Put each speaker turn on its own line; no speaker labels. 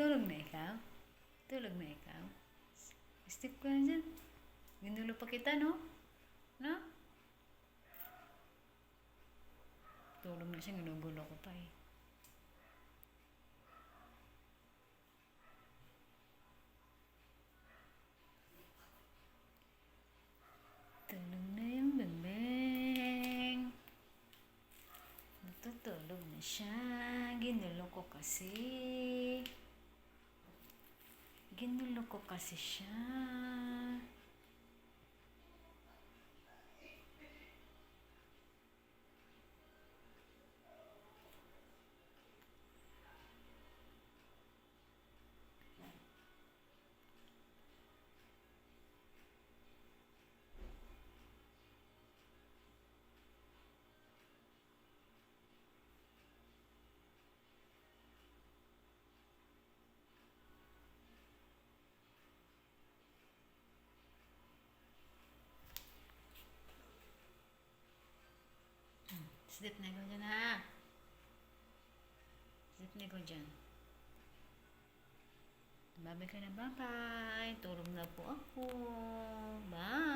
Tulog na ikaw. Step ka na dyan. Ginulo pa kita, no? No? Tulog na siya, ginugulo ko pa eh. Tulog na yung bembeng. Natutulog na siya. Ginulo ko kasi. Ginulo ko kasi siya. Sleep na ikaw dyan ha. Sleep na ikaw dyan. Babay ka na, bye-bye. Tulog na po ako. Bye.